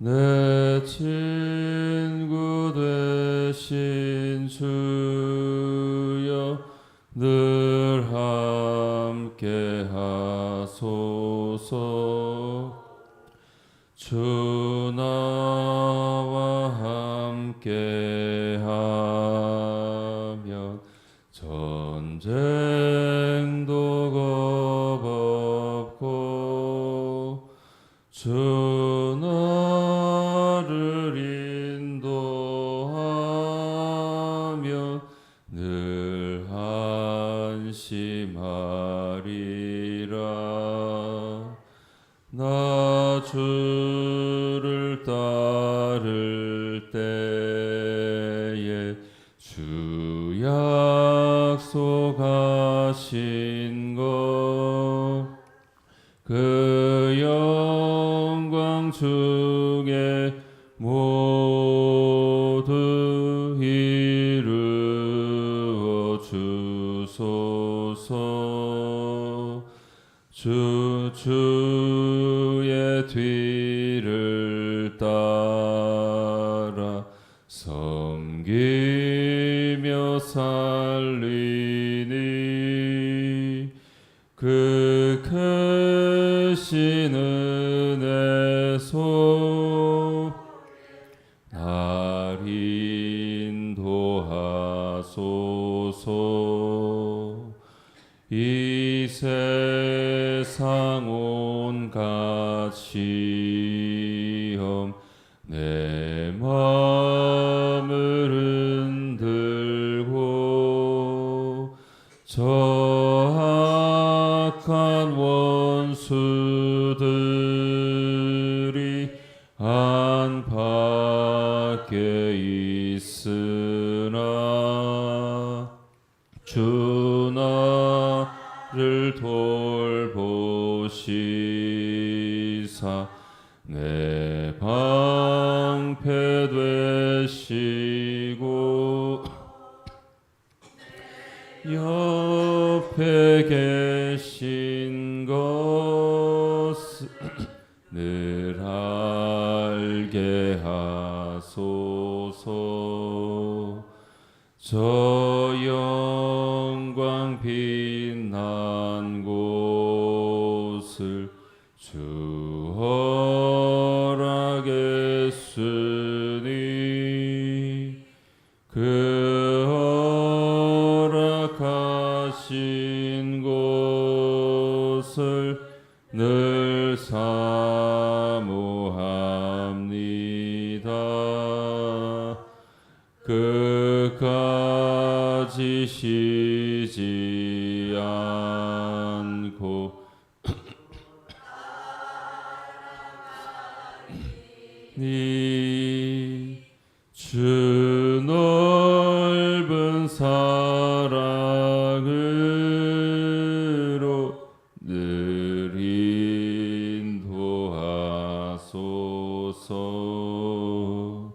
내 친 안심 주 주의 뒤를 따라 섬기며 살리니 그 크신 은혜 속 시험 내 옆에 계신 것을 늘 알게 하소서. 저 늘 사 인도하소서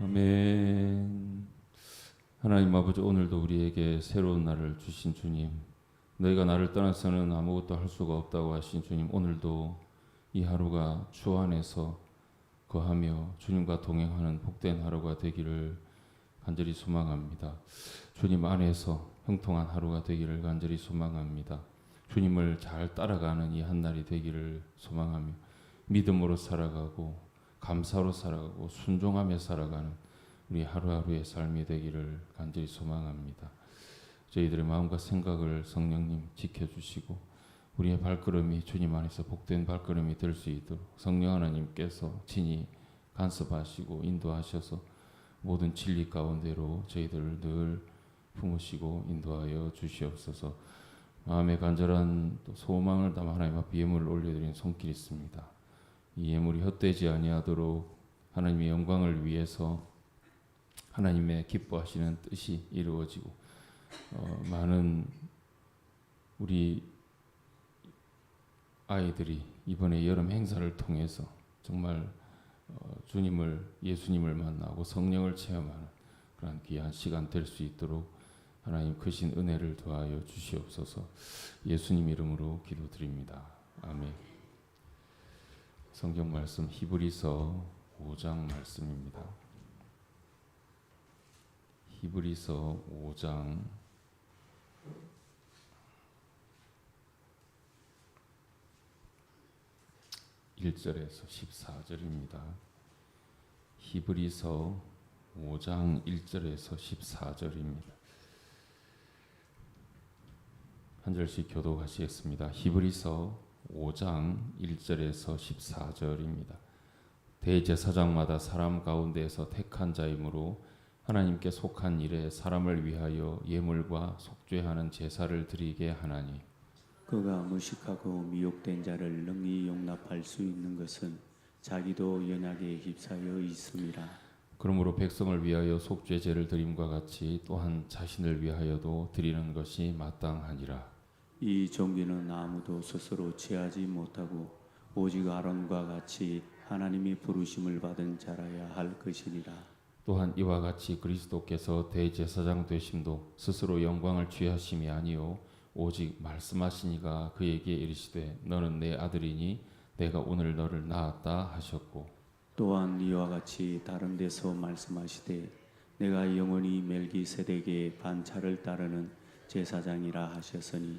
아멘 하나님 아버지 오늘도 우리에게 새로운 날을 주신 주님 너희가 나를 떠나서는 아무것도 할 수가 없다고 하신 주님 오늘도 이 하루가 주 안에서 거하며 주님과 동행하는 복된 하루가 되기를 간절히 소망합니다. 주님 안에서 형통한 하루가 되기를 간절히 소망합니다. 주님을 잘 따라가는 이 한 날이 되기를 소망하며 믿음으로 살아가고 감사로 살아가고 순종하며 살아가는 우리 하루하루의 삶이 되기를 간절히 소망합니다. 저희들의 마음과 생각을 성령님 지켜주시고 우리의 발걸음이 주님 안에서 복된 발걸음이 될 수 있도록 성령 하나님께서 친히 간섭하시고 인도하셔서 모든 진리 가운데로 저희들을 늘 품으시고 인도하여 주시옵소서. 마음의 간절한 또 소망을 담아 하나님 앞에 예물을 올려드리는 손길이 있습니다. 이 예물이 헛되지 아니하도록 하나님의 영광을 위해서 하나님의 기뻐하시는 뜻이 이루어지고 어, 많은 우리 아이들이 이번에 여름 행사를 통해서 정말 어, 주님을 예수님을 만나고 성령을 체험하는 그런 귀한 시간 될 수 있도록 하나님 크신 은혜를 더하여 주시옵소서. 예수님 이름으로 기도드립니다. 아멘. 성경 말씀 히브리서 5장 말씀입니다. 히브리서 5장 1절에서 14절입니다. 히브리서 5장 1절에서 14절입니다. 한 절씩 교독하시겠습니다. 히브리서 5장 1절에서 14절입니다. 대제사장마다 사람 가운데에서 택한 자이므로 하나님께 속한 일에 사람을 위하여 예물과 속죄하는 제사를 드리게 하나니 그가 무식하고 미혹된 자를 능히 용납할 수 있는 것은 자기도 연약에 휩싸여 있음이라. 그러므로 백성을 위하여 속죄제를 드림과 같이 또한 자신을 위하여도 드리는 것이 마땅하니라. 이 종기는 아무도 스스로 취하지 못하고 오직 아론과 같이 하나님이 부르심을 받은 자라야 할 것이니라. 또한 이와 같이 그리스도께서 대제사장 되심도 스스로 영광을 취하심이 아니요 오직 말씀하시니가 그에게 이르시되 너는 내 아들이니 내가 오늘 너를 낳았다 하셨고 또한 이와 같이 다른 데서 말씀하시되 내가 영원히 멜기세덱의 반차를 따르는 제사장이라 하셨으니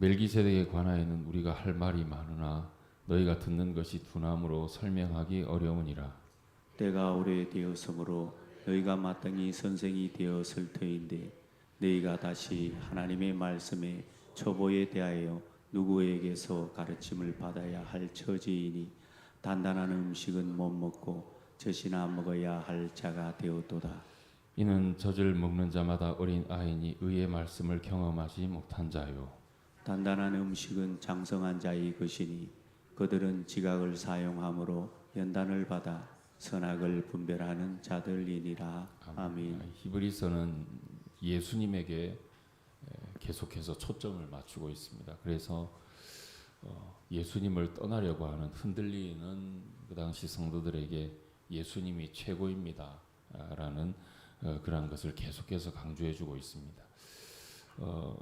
멜기세덱에 관하여는 우리가 할 말이 많으나 너희가 듣는 것이 두나무로 설명하기 어려우니라 때가 오래되었으므로 너희가 마땅히 선생이 되었을 터인데 너희가 다시 하나님의 말씀에 초보에 대하여 누구에게서 가르침을 받아야 할 처지이니 단단한 음식은 못 먹고 젖이나 먹어야 할 자가 되었도다. 이는 젖을 먹는 자마다 어린 아이니 의의 말씀을 경험하지 못한 자요 단단한 음식은 장성한 자의 것이니 그들은 지각을 사용함으로 연단을 받아 선악을 분별하는 자들이니라. 아멘. 히브리서는 예수님에게 계속해서 초점을 맞추고 있습니다. 그래서 어, 예수님을 떠나려고 하는 흔들리는 그 당시 성도들에게 예수님이 최고입니다라는 어, 그런 것을 계속해서 강조해주고 있습니다. 어,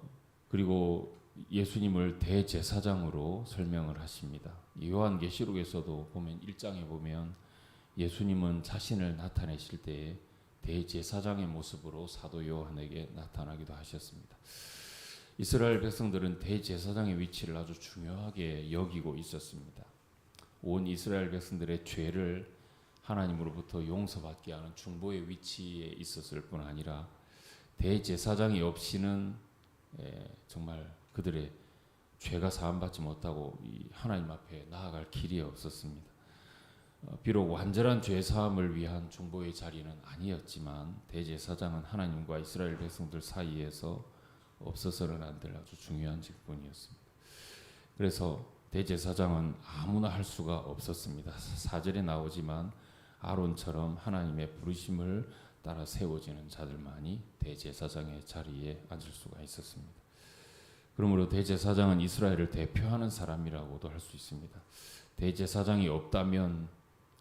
그리고 예수님을 대제사장으로 설명을 하십니다. 요한계시록에서도 보면 1장에 보면 예수님은 자신을 나타내실 때에 대제사장의 모습으로 사도 요한에게 나타나기도 하셨습니다. 이스라엘 백성들은 대제사장의 위치를 아주 중요하게 여기고 있었습니다. 온 이스라엘 백성들의 죄를 하나님으로부터 용서받게 하는 중보의 위치에 있었을 뿐 아니라 대제사장이 없이는 에, 정말 그들의 죄가 사함받지 못하고 이 하나님 앞에 나아갈 길이 없었습니다. 어, 비록 완전한 죄 사함을 위한 중보의 자리는 아니었지만 대제사장은 하나님과 이스라엘 백성들 사이에서 없어서는 안 될 아주 중요한 직분이었습니다. 그래서 대제사장은 아무나 할 수가 없었습니다. 사절에 나오지만 아론처럼 하나님의 부르심을 따라 세워지는 자들만이 대제사장의 자리에 앉을 수가 있었습니다. 그러므로 대제사장은 이스라엘을 대표하는 사람이라고도 할 수 있습니다. 대제사장이 없다면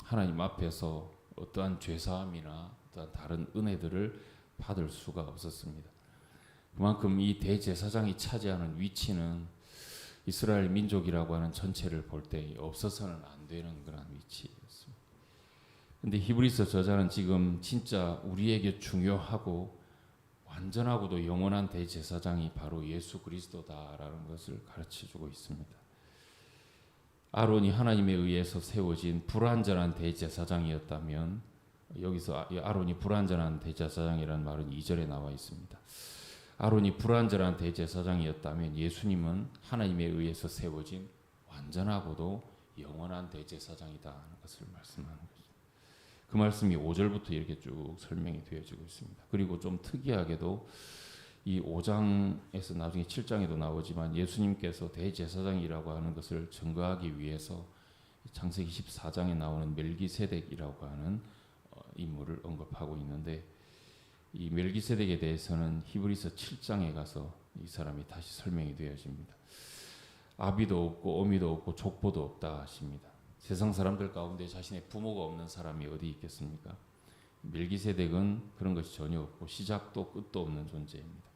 하나님 앞에서 어떠한 죄사함이나 어떠한 다른 은혜들을 받을 수가 없었습니다. 그만큼 이 대제사장이 차지하는 위치는 이스라엘 민족이라고 하는 전체를 볼 때 없어서는 안 되는 그런 위치였습니다. 근데 히브리서 저자는 지금 진짜 우리에게 중요하고 완전하고도 영원한 대제사장이 바로 예수 그리스도다라는 것을 가르쳐 주고 있습니다. 아론이 하나님에 의해서 세워진 불완전한 대제사장이었다면 여기서 아론이 불완전한 대제사장이라는 말은 2절에 나와 있습니다. 아론이 불완전한 대제사장이었다면 예수님은 하나님에 의해서 세워진 완전하고도 영원한 대제사장이다 하는 것을 말씀하는 거죠. 그 말씀이 5절부터 이렇게 쭉 설명이 되어지고 있습니다. 그리고 좀 특이하게도 이 5장에서 나중에 7장에도 나오지만 예수님께서 대제사장이라고 하는 것을 증거하기 위해서 창세기 14장에 나오는 멜기세덱이라고 하는 어, 인물을 언급하고 있는데 이 멜기세덱에 대해서는 히브리서 7장에 가서 이 사람이 다시 설명이 되어집니다. 아비도 없고 어미도 없고 족보도 없다 하십니다. 세상 사람들 가운데 자신의 부모가 없는 사람이 어디 있겠습니까? 멜기세덱은 그런 것이 전혀 없고 시작도 끝도 없는 존재입니다.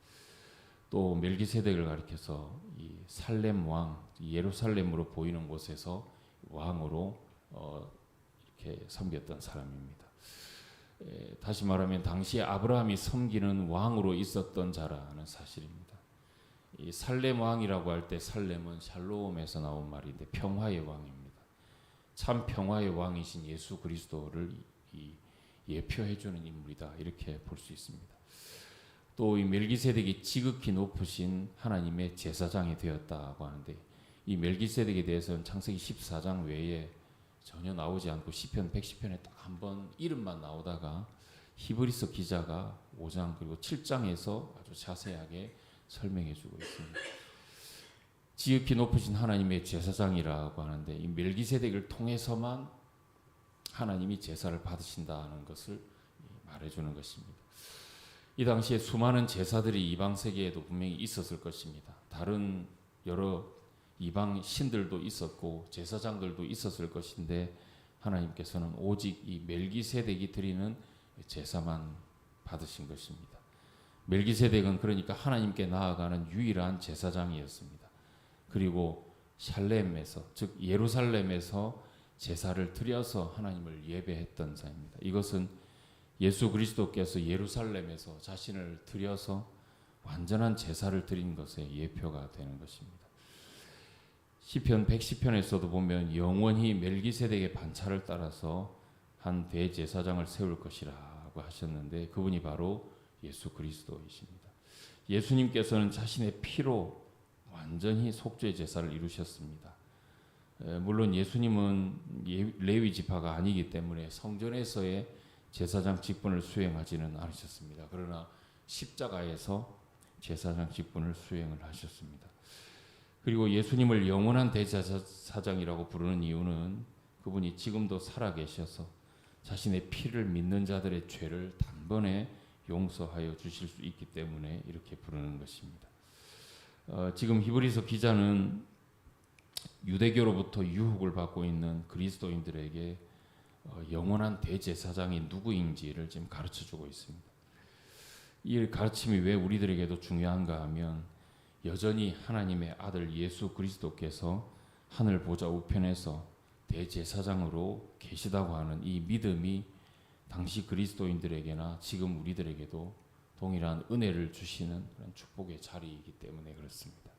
또 멜기세덱을 가리켜서 이 살렘 왕 예루살렘으로 보이는 곳에서 왕으로 어, 이렇게 섬겼던 사람입니다. 에, 다시 말하면 당시에 아브라함이 섬기는 왕으로 있었던 자라는 사실입니다. 이 살렘 왕이라고 할 때 살렘은 샬롬에서 나온 말인데 평화의 왕입니다. 참 평화의 왕이신 예수 그리스도를 이 예표해 주는 인물이다 이렇게 볼 수 있습니다. 또 이 멜기세덱이 지극히 높으신 하나님의 제사장이 되었다고 하는데 이 멜기세덱에 대해서는 창세기 14장 외에 전혀 나오지 않고 시편 110편에 딱 한 번 이름만 나오다가 히브리서 기자가 5장 그리고 7장에서 아주 자세하게 설명해 주고 있습니다. 지극히 높으신 하나님의 제사장이라고 하는데 이 멜기세덱을 통해서만 하나님이 제사를 받으신다는 것을 말해주는 것입니다. 이 당시에 수많은 제사들이 이방 세계에도 분명히 있었을 것입니다. 다른 여러 이방 신들도 있었고 제사장들도 있었을 것인데 하나님께서는 오직 이 멜기세덱이 드리는 제사만 받으신 것입니다. 멜기세덱은 그러니까 하나님께 나아가는 유일한 제사장이었습니다. 그리고 샬렘에서 즉 예루살렘에서 제사를 드려서 하나님을 예배했던 자입니다. 이것은 예수 그리스도께서 예루살렘에서 자신을 드려서 완전한 제사를 드린 것의 예표가 되는 것입니다. 시편 110편에서도 보면 영원히 멜기세덱의 반차를 따라서 한 대제사장을 세울 것이라고 하셨는데 그분이 바로 예수 그리스도이십니다. 예수님께서는 자신의 피로 완전히 속죄 제사를 이루셨습니다. 물론 예수님은 예, 레위 지파가 아니기 때문에 성전에서의 제사장 직분을 수행하지는 않으셨습니다. 그러나 십자가에서 제사장 직분을 수행을 하셨습니다. 그리고 예수님을 영원한 대제사장이라고 부르는 이유는 그분이 지금도 살아 계셔서 자신의 피를 믿는 자들의 죄를 단번에 용서하여 주실 수 있기 때문에 이렇게 부르는 것입니다. 어, 지금 히브리서 기자는 유대교로부터 유혹을 받고 있는 그리스도인들에게 어, 영원한 대제사장이 누구인지를 지금 가르쳐 주고 있습니다. 이 가르침이 왜 우리들에게도 중요한가 하면 여전히 하나님의 아들 예수 그리스도께서 하늘 보좌 우편에서 대제사장으로 계시다고 하는 이 믿음이 당시 그리스도인들에게나 지금 우리들에게도 동일한 은혜를 주시는 그런 축복의 자리이기 때문에 그렇습니다.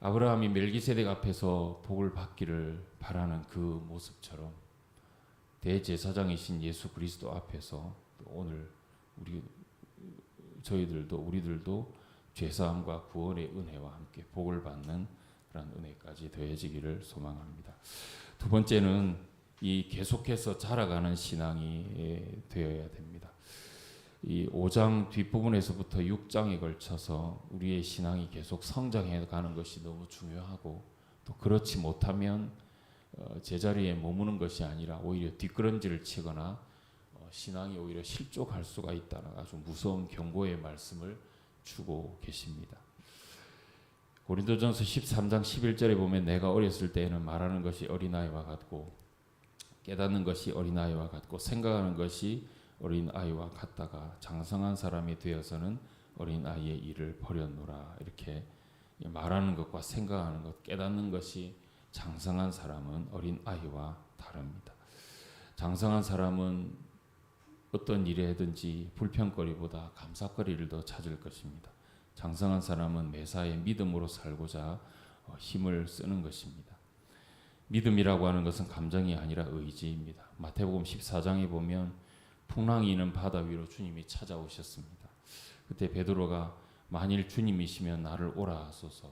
아브라함이 멜기세덱 앞에서 복을 받기를 바라는 그 모습처럼 대제사장이신 예수 그리스도 앞에서 오늘 우리 저희들도 우리들도 죄사함과 구원의 은혜와 함께 복을 받는 그런 은혜까지 더해지기를 소망합니다. 두 번째는 이 계속해서 자라가는 신앙이 되어야 됩니다. 이 5장 뒷부분에서부터 6장에 걸쳐서 우리의 신앙이 계속 성장해 가는 것이 너무 중요하고 또 그렇지 못하면 어, 제자리에 머무는 것이 아니라 오히려 뒷걸음질을 치거나 어, 신앙이 오히려 실족할 수가 있다는 아주 무서운 경고의 말씀을 주고 계십니다. 고린도전서 13장 11절에 보면 내가 어렸을 때에는 말하는 것이 어린아이와 같고 깨닫는 것이 어린아이와 같고 생각하는 것이 어린 아이와 같다가 장성한 사람이 되어서는 어린 아이의 일을 버렸노라 이렇게 말하는 것과 생각하는 것 깨닫는 것이 장성한 사람은 어린 아이와 다릅니다. 장성한 사람은 어떤 일에든지 불평거리보다 감사거리를 더 찾을 것입니다. 장성한 사람은 매사에 믿음으로 살고자 어, 힘을 쓰는 것입니다. 믿음이라고 하는 것은 감정이 아니라 의지입니다. 마태복음 14장에 보면 풍랑이는 바다 위로 주님이 찾아오셨습니다. 그때 베드로가 만일 주님이시면 나를 오라 하소서.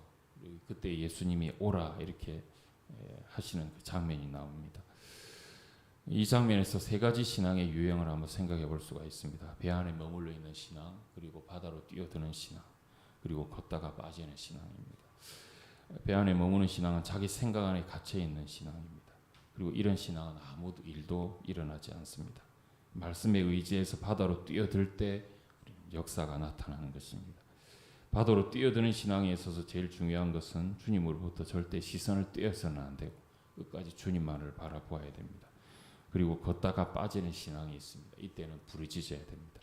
그때 예수님이 오라 이렇게 하시는 그 장면이 나옵니다. 이 장면에서 세 가지 신앙의 유형을 한번 생각해 볼 수가 있습니다. 배 안에 머물러 있는 신앙, 그리고 바다로 뛰어드는 신앙, 그리고 걷다가 빠지는 신앙입니다. 배 안에 머무는 신앙은 자기 생각 안에 갇혀 있는 신앙입니다. 그리고 이런 신앙은 아무 일도 일어나지 않습니다. 말씀에 의지해서 바다로 뛰어들 때 역사가 나타나는 것입니다. 바다로 뛰어드는 신앙에 있어서 제일 중요한 것은 주님으로부터 절대 시선을 떼어서는 안 되고 끝까지 주님만을 바라보아야 됩니다. 그리고 걷다가 빠지는 신앙이 있습니다. 이때는 부르짖어야 됩니다.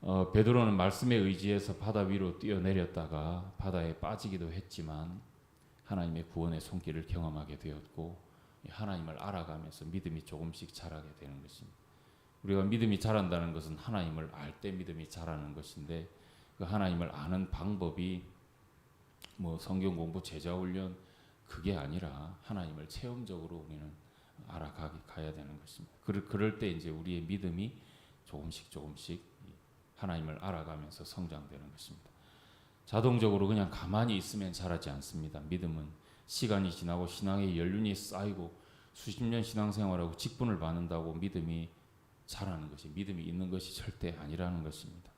어, 베드로는 말씀에 의지해서 바다 위로 뛰어내렸다가 바다에 빠지기도 했지만 하나님의 구원의 손길을 경험하게 되었고 하나님을 알아가면서 믿음이 조금씩 자라게 되는 것입니다. 우리가 믿음이 자란다는 것은 하나님을 알 때 믿음이 자라는 것인데 그 하나님을 아는 방법이 뭐 성경 공부, 제자 훈련 그게 아니라 하나님을 체험적으로 우리는 알아가게 가야 되는 것입니다. 그럴, 그럴 때 이제 우리의 믿음이 조금씩 조금씩 하나님을 알아가면서 성장되는 것입니다. 자동적으로 그냥 가만히 있으면 자라지 않습니다. 믿음은 시간이 지나고 신앙의 연륜이 쌓이고 수십 년 신앙생활하고 직분을 받는다고 믿음이 자라는 것이 믿음이 있는 것이 절대 아니라는 것입니다.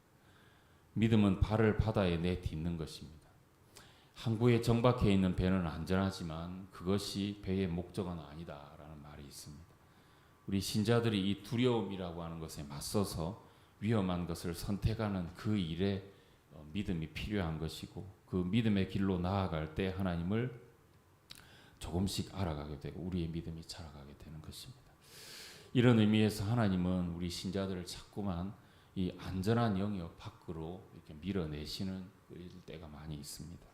믿음은 발을 바다에 내딛는 것입니다. 항구에 정박해 있는 배는 안전하지만 그것이 배의 목적은 아니다라는 말이 있습니다. 우리 신자들이 이 두려움이라고 하는 것에 맞서서 위험한 것을 선택하는 그 일에 어, 믿음이 필요한 것이고 그 믿음의 길로 나아갈 때 하나님을 조금씩 알아가게 되고 우리의 믿음이 자라가게 되는 것입니다. 이런 의미에서 하나님은 우리 신자들을 자꾸만 이 안전한 영역 밖으로 이렇게 밀어내시는 때가 많이 있습니다.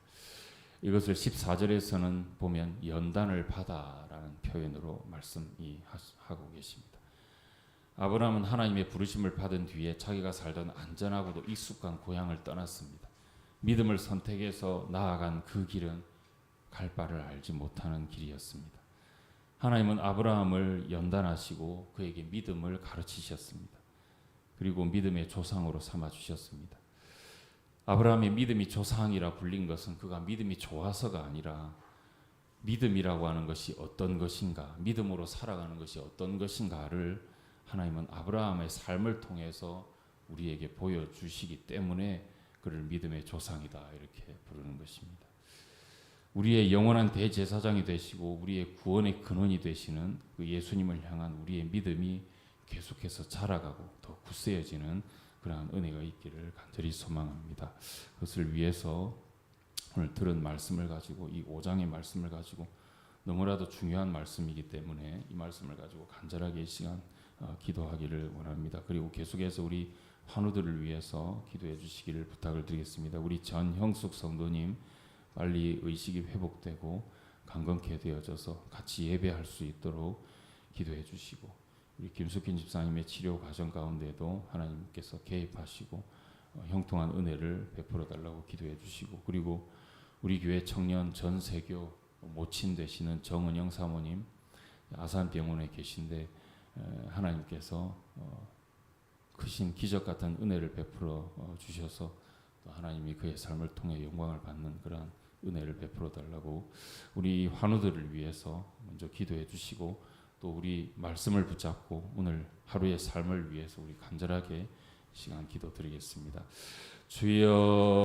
이것을 14절에서는 보면 연단을 받아라는 표현으로 말씀하고 계십니다. 아브라함은 하나님의 부르심을 받은 뒤에 자기가 살던 안전하고도 익숙한 고향을 떠났습니다. 믿음을 선택해서 나아간 그 길은 갈 바를 알지 못하는 길이었습니다. 하나님은 아브라함을 연단하시고 그에게 믿음을 가르치셨습니다. 그리고 믿음의 조상으로 삼아 주셨습니다. 아브라함의 믿음이 조상이라 불린 것은 그가 믿음이 좋아서가 아니라 믿음이라고 하는 것이 어떤 것인가, 믿음으로 살아가는 것이 어떤 것인가를 하나님은 아브라함의 삶을 통해서 우리에게 보여주시기 때문에 그를 믿음의 조상이다 이렇게 부르는 것입니다. 우리의 영원한 대제사장이 되시고 우리의 구원의 근원이 되시는 그 예수님을 향한 우리의 믿음이 계속해서 자라가고 더 굳세어지는 그러한 은혜가 있기를 간절히 소망합니다. 그것을 위해서 오늘 들은 말씀을 가지고 이 5장의 말씀을 가지고 너무나도 중요한 말씀이기 때문에 이 말씀을 가지고 간절하게 이 시간 어, 기도하기를 원합니다. 그리고 계속해서 우리 환우들을 위해서 기도해 주시기를 부탁을 드리겠습니다. 우리 전형숙 성도님 빨리 의식이 회복되고 강건케 되어져서 같이 예배할 수 있도록 기도해 주시고 우리 김숙희 집사님의 치료 과정 가운데도 하나님께서 개입하시고 어, 형통한 은혜를 베풀어 달라고 기도해 주시고 그리고 우리 교회 청년 전세교 모친 되시는 정은영 사모님 아산병원에 계신데 에, 하나님께서 어, 크신 기적 같은 은혜를 베풀어 어, 주셔서 또 하나님이 그의 삶을 통해 영광을 받는 그러한 은혜를 베풀어 달라고 우리 환우들을 위해서 먼저 기도해 주시고 또 우리 말씀을 붙잡고 오늘 하루의 삶을 위해서 우리 간절하게 시간 기도 드리겠습니다. 주여